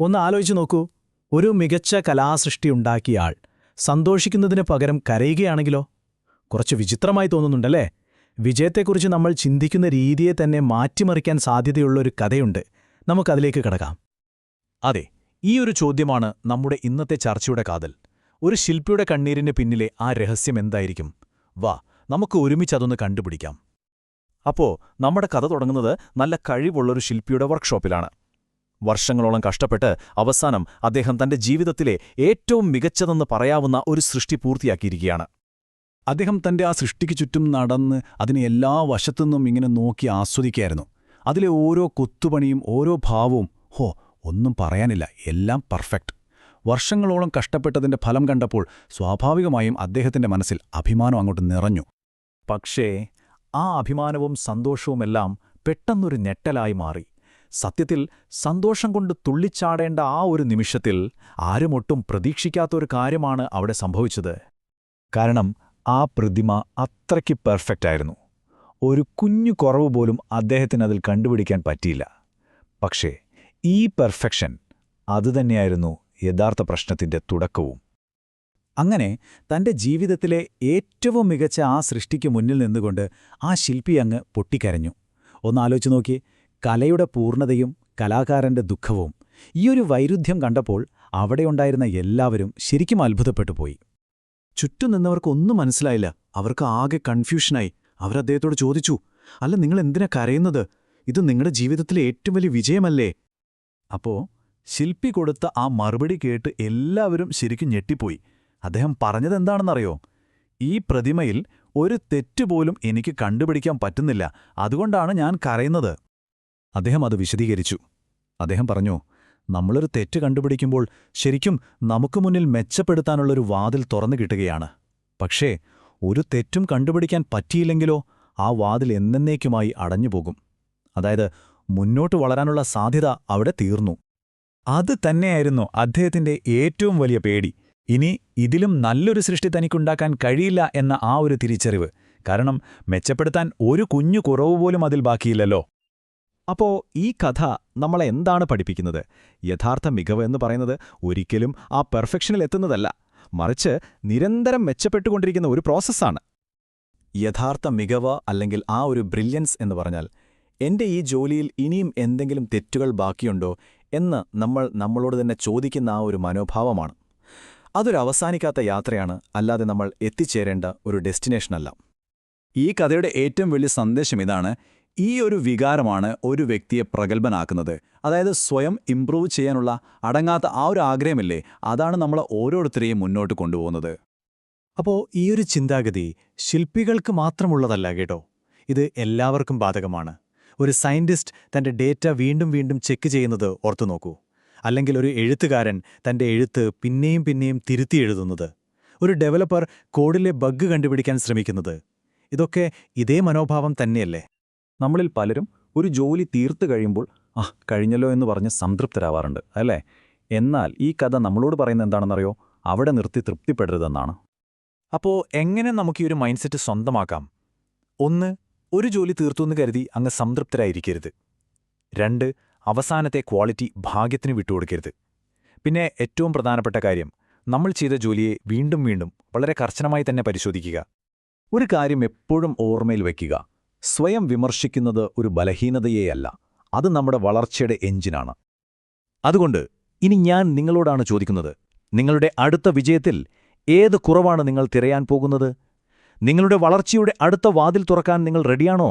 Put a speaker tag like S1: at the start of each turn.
S1: ഒന്ന് ആലോചിച്ചു നോക്കൂ. ഒരു മികച്ച കലാസൃഷ്ടി ഉണ്ടാക്കിയ ആൾ സന്തോഷിക്കുന്നതിന് പകരം കരയുകയാണെങ്കിലോ? കുറച്ച് വിചിത്രമായി തോന്നുന്നുണ്ടല്ലേ? വിജയത്തെക്കുറിച്ച് നമ്മൾ ചിന്തിക്കുന്ന രീതിയെ തന്നെ മാറ്റിമറിക്കാൻ സാധ്യതയുള്ള ഒരു കഥയുണ്ട്. നമുക്കതിലേക്ക് കിടക്കാം.
S2: അതെ ഈ ഒരു ചോദ്യമാണ് നമ്മുടെ ഇന്നത്തെ ചർച്ചയുടെ കാതൽ. ഒരു ശില്പിയുടെ കണ്ണീരിന് പിന്നിലെ ആ രഹസ്യം എന്തായിരിക്കും? വാ നമുക്ക് ഒരുമിച്ചതൊന്ന് കണ്ടുപിടിക്കാം. അപ്പോ നമ്മുടെ കഥ തുടങ്ങുന്നത് നല്ല കഴിവുള്ളൊരു ശില്പിയുടെ വർക്ക്ഷോപ്പിലാണ് വർഷങ്ങളോളം കഷ്ടപ്പെട്ട് അവസാനം അദ്ദേഹം തന്റെ ജീവിതത്തിലെ ഏറ്റവും മികച്ചതെന്ന് പറയാവുന്ന ഒരു സൃഷ്ടി പൂർത്തിയാക്കിയിരിക്കുകയാണ്.
S3: അദ്ദേഹം തന്റെ ആ സൃഷ്ടിക്ക് ചുറ്റും നടന്ന് അതിനെ എല്ലാ വശത്തുനിന്നും ഇങ്ങനെ നോക്കി ആസ്വദിക്കായിരുന്നു അതിലെ ഓരോ കൊത്തുപണിയും ഓരോ ഭാവവും ഹോ ഒന്നും പറയാനില്ല എല്ലാം പെർഫെക്റ്റ്. വർഷങ്ങളോളം കഷ്ടപ്പെട്ടതിന്റെ ഫലം കണ്ടപ്പോൾ സ്വാഭാവികമായും അദ്ദേഹത്തിന്റെ മനസ്സിൽ അഭിമാനം അങ്ങോട്ട് നിറഞ്ഞു.
S2: പക്ഷേ ആ അഭിമാനവും സന്തോഷവുമെല്ലാം പെട്ടെന്നൊരു ഞെട്ടലായി മാറി. സത്യത്തിൽ സന്തോഷം കൊണ്ട് തുള്ളിച്ചാടേണ്ട ആ ഒരു നിമിഷത്തിൽ ആരുമൊട്ടും പ്രതീക്ഷിക്കാത്തൊരു കാര്യമാണ് അവിടെ സംഭവിച്ചത്. കാരണം ആ പ്രതിമ അത്രയ്ക്ക് പെർഫെക്റ്റ് ആയിരുന്നു. ഒരു കുഞ്ഞു കുറവ് പോലും അദ്ദേഹത്തിന് അതിൽ കണ്ടുപിടിക്കാൻ പറ്റിയില്ല. പക്ഷേ ഈ പെർഫെക്ഷൻ അതുതന്നെയായിരുന്നു യഥാർത്ഥ പ്രശ്നത്തിന്റെ തുടക്കവും. അങ്ങനെ തന്റെ ജീവിതത്തിലെ ഏറ്റവും മികച്ച ആ സൃഷ്ടിക്ക് മുന്നിൽ നിന്നുകൊണ്ട് ആ ശില്പി അങ്ങ് പൊട്ടിക്കരഞ്ഞു. ഒന്നാലോചിച്ച് നോക്കി കലയുടെ പൂർണതയും കലാകാരന്റെ ദുഃഖവും ഈയൊരു വൈരുദ്ധ്യം കണ്ടപ്പോൾ അവിടെയുണ്ടായിരുന്ന എല്ലാവരും ശരിക്കും അത്ഭുതപ്പെട്ടുപോയി. ചുറ്റും നിന്നവർക്കൊന്നും മനസ്സിലായില്ല. അവർക്ക് ആകെ കൺഫ്യൂഷനായി. അവരദ്ദേഹത്തോട് ചോദിച്ചു അല്ല നിങ്ങൾ എന്തിനാ കരയുന്നത്? ഇത് നിങ്ങളുടെ ജീവിതത്തിലെ ഏറ്റവും വലിയ വിജയമല്ലേ? അപ്പോ ശില്പി കൊടുത്ത ആ മറുപടി കേട്ട് എല്ലാവരും ശരിക്കും ഞെട്ടിപ്പോയി. അദ്ദേഹം പറഞ്ഞതെന്താണെന്നറിയോ ഈ പ്രതിമയിൽ ഒരു തെറ്റുപോലും എനിക്ക് കണ്ടുപിടിക്കാൻ പറ്റുന്നില്ല. അതുകൊണ്ടാണ് ഞാൻ കരയുന്നത്. അദ്ദേഹം അത് വിശദീകരിച്ചു. അദ്ദേഹം പറഞ്ഞു നമ്മളൊരു തെറ്റ് കണ്ടുപിടിക്കുമ്പോൾ ശരിക്കും നമുക്ക് മുന്നിൽ മെച്ചപ്പെടുത്താനുള്ളൊരു വാതിൽ തുറന്നു കിട്ടുകയാണ്. പക്ഷേ ഒരു തെറ്റും കണ്ടുപിടിക്കാൻ പറ്റിയില്ലെങ്കിലോ ആ വാതിൽ എന്നേക്കുമായി അടഞ്ഞുപോകും അതായത് മുന്നോട്ട് വളരാനുള്ള സാധ്യത അവിടെ തീർന്നു. അത് തന്നെയായിരുന്നു അദ്ദേഹത്തിന്റെ ഏറ്റവും വലിയ പേടി. ഇനി ഇതിലും നല്ലൊരു സൃഷ്ടി തനിക്കുണ്ടാക്കാൻ കഴിയില്ല എന്ന ആ ഒരു തിരിച്ചറിവ്. കാരണം മെച്ചപ്പെടുത്താൻ ഒരു കുഞ്ഞു കുറവുപോലും അതിൽ ബാക്കിയില്ലല്ലോ. അപ്പോ ഈ കഥ നമ്മളെ എന്താണ് പഠിപ്പിക്കുന്നത്? യഥാർത്ഥ മികവ് എന്ന് പറയുന്നത് ഒരിക്കലും ആ പെർഫെക്ഷനിൽ എത്തുന്നതല്ല. മറിച്ച് നിരന്തരം മെച്ചപ്പെട്ടുകൊണ്ടിരിക്കുന്ന ഒരു പ്രോസസ്സാണ്. യഥാർത്ഥ മികവ് അല്ലെങ്കിൽ ആ ഒരു ബ്രില്യൻസ് എന്ന് പറഞ്ഞാൽ എന്റെ ഈ ജോലിയിൽ ഇനിയും എന്തെങ്കിലും തെറ്റുകൾ ബാക്കിയുണ്ടോ എന്ന് നമ്മൾ നമ്മളോട് തന്നെ ചോദിക്കുന്ന ആ ഒരു മനോഭാവമാണ്. അതൊരു അവസാനിക്കാത്ത യാത്രയാണ് അല്ലാതെ നമ്മൾ എത്തിച്ചേരേണ്ട ഒരു ഡെസ്റ്റിനേഷനല്ല. ഈ കഥയുടെ ഏറ്റവും വലിയ സന്ദേശം ഇതാണ് ഈ ഒരു വികാരമാണ് ഒരു വ്യക്തിയെ പ്രഗത്ഭനാക്കുന്നത്. അതായത് സ്വയം ഇംപ്രൂവ് ചെയ്യാനുള്ള അടങ്ങാത്ത ആ ഒരു ആഗ്രഹമില്ലേ അതാണ് നമ്മൾ ഓരോരുത്തരെയും മുന്നോട്ട് കൊണ്ടുപോകുന്നത്.
S1: അപ്പോ ഒരു ചിന്താഗതി ശില്പികൾക്ക് മാത്രമുള്ളതല്ല കേട്ടോ. ഇത് എല്ലാവർക്കും ബാധകമാണ്. ഒരു സയന്റിസ്റ്റ് തന്റെ ഡേറ്റ വീണ്ടും വീണ്ടും ചെക്ക് ചെയ്യുന്നത് ഓർത്തു നോക്കൂ. അല്ലെങ്കിൽ ഒരു എഴുത്തുകാരൻ തന്റെ എഴുത്ത് പിന്നെയും പിന്നെയും തിരുത്തി എഴുതുന്നത്. ഒരു ഡെവലപ്പർ കോഡിലെ ബഗ് കണ്ടുപിടിക്കാൻ ശ്രമിക്കുന്നത്. ഇതൊക്കെ ഇതേ മനോഭാവം തന്നെയല്ലേ?
S2: നമ്മളിൽ പലരും ഒരു ജോലി തീർത്തു കഴിയുമ്പോൾ ആ കഴിഞ്ഞല്ലോ എന്ന് പറഞ്ഞ് സംതൃപ്തരാവാറുണ്ട് അല്ലേ? എന്നാൽ ഈ കഥ നമ്മളോട് പറയുന്നത് എന്താണെന്നറിയോ? അവിടെ നിർത്തി തൃപ്തിപ്പെടരുതെന്നാണ്. അപ്പോൾ എങ്ങനെ നമുക്ക് ഈ ഒരു മൈൻഡ് സെറ്റ് സ്വന്തമാക്കാം? ഒന്ന് ഒരു ജോലി തീർത്തു എന്ന് കരുതി അങ്ങ് സംതൃപ്തരായിരിക്കരുത്. രണ്ട് അവസാനത്തെ ക്വാളിറ്റി ഭാഗ്യത്തിന് വിട്ടുകൊടുക്കരുത്. പിന്നെ ഏറ്റവും പ്രധാനപ്പെട്ട കാര്യം നമ്മൾ ചെയ്ത ജോലിയെ വീണ്ടും വീണ്ടും വളരെ കർശനമായി തന്നെ പരിശോധിക്കുക. ഒരു കാര്യം എപ്പോഴും ഓർമ്മയിൽ വയ്ക്കുക. സ്വയം വിമർശിക്കുന്നത് ഒരു ബലഹീനതയെയല്ല. അത് നമ്മുടെ വളർച്ചയുടെ എഞ്ചിനാണ്. അതുകൊണ്ട് ഇനി ഞാൻ നിങ്ങളോടാണ് ചോദിക്കുന്നത് നിങ്ങളുടെ അടുത്ത വിജയത്തിൽ ഏത് കുറവാണ് നിങ്ങൾ തിരയാൻ പോകുന്നത്? നിങ്ങളുടെ വളർച്ചയുടെ അടുത്ത വാതിൽ തുറക്കാൻ നിങ്ങൾ റെഡിയാണോ?